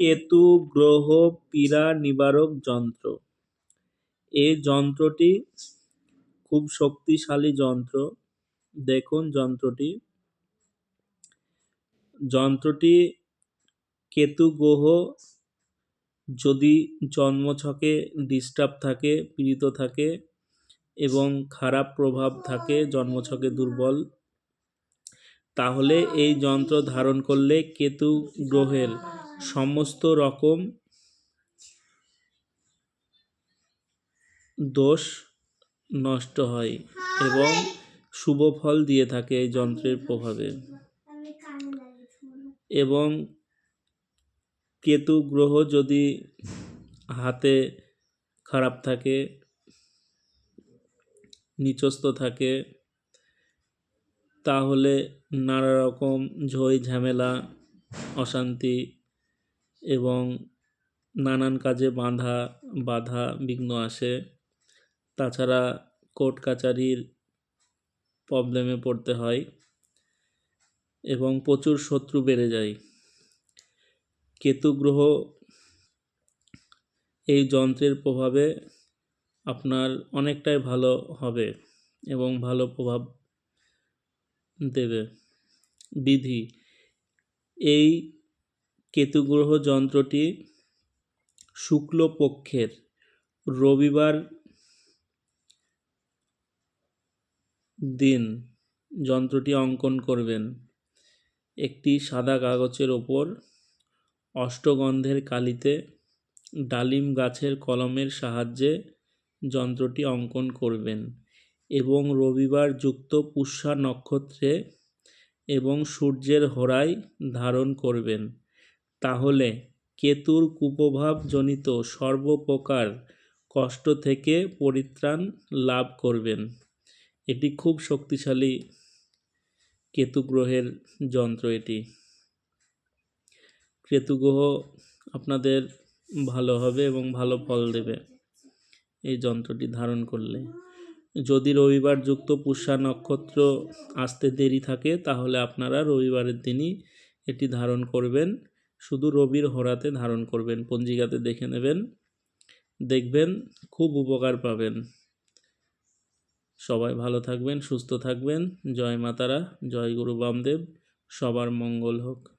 কেতু, গ্রহ, পীড়া, নিবারক যন্ত্র। এই যন্ত্রটি খুব শক্তিশালী যন্ত্র। দেখুন যন্ত্রটি। যন্ত্রটি কেতু, গ্রহ যদি জন্মছকে ডিস্টার্ব থাকে, পীড়িত থাকে এবং খারাপ প্রভাব থাকে, জন্মছকে দুর্বল, তাহলে এই যন্ত্র ধারণ করলে কেতু গ্রহের সমস্ত রকম দোষ নষ্ট হয় এবং শুভ ফল দিয়ে থাকে এই যন্ত্রের প্রভাবে। এবং কেতু গ্রহ যদি হাতে খারাপ থাকে, নিচস্থ থাকে, তাহলে নানা রকম ঝই, ঝামেলা, অশান্তি এবং নানান কাজে বাঁধা, বাধা বিঘ্ন আসে। তাছাড়া কোর্ট কাচারির প্রবলেমে পড়তে হয় এবং প্রচুর শত্রু বেড়ে যায়। কেতু গ্রহ এই যন্ত্রের প্রভাবে আপনার অনেকটাই ভালো হবে এবং ভালো প্রভাব দেবে। বিধি, এই কেতু গ্রহ যন্ত্রটি শুক্লপক্ষের রবিবার দিন যন্ত্রটি অঙ্কন করবেন। একটি সাদা কাগজের ওপর অষ্টগন্ধের কালিতে ডালিম গাছের কলমের সাহায্যে যন্ত্রটি অঙ্কন করবেন এবং রবিবার যুক্ত পুষ্যা নক্ষত্রে এবং সূর্যের হোরায় ধারণ করবেন। তাহলে কেতুর কুপ্রভাবজনিত সর্বপ্রকার কষ্ট থেকে পরিত্রাণ লাভ করবেন। এটি খুব শক্তিশালী কেতু গ্রহের যন্ত্র এটি। কেতু গ্রহ আপনাদের ভালো হবে এবং ভালো ফল দেবে এই যন্ত্রটি ধারণ করলে। যদি রবিবার যুক্ত পুষ্যা নক্ষত্র আসতে দেরি থাকে, তাহলে আপনারা রবিবারের দিনই এটি ধারণ করবেন। শুধু রবির হোরাতে ধারণ করবেন, পঞ্জিকাতে দেখে নেবেন। দেখবেন, খুব উপকার পাবেন। সবাই ভালো থাকবেন, সুস্থ থাকবেন। জয় মাতারা, জয় গুরু বামদেব, সবার মঙ্গল হোক।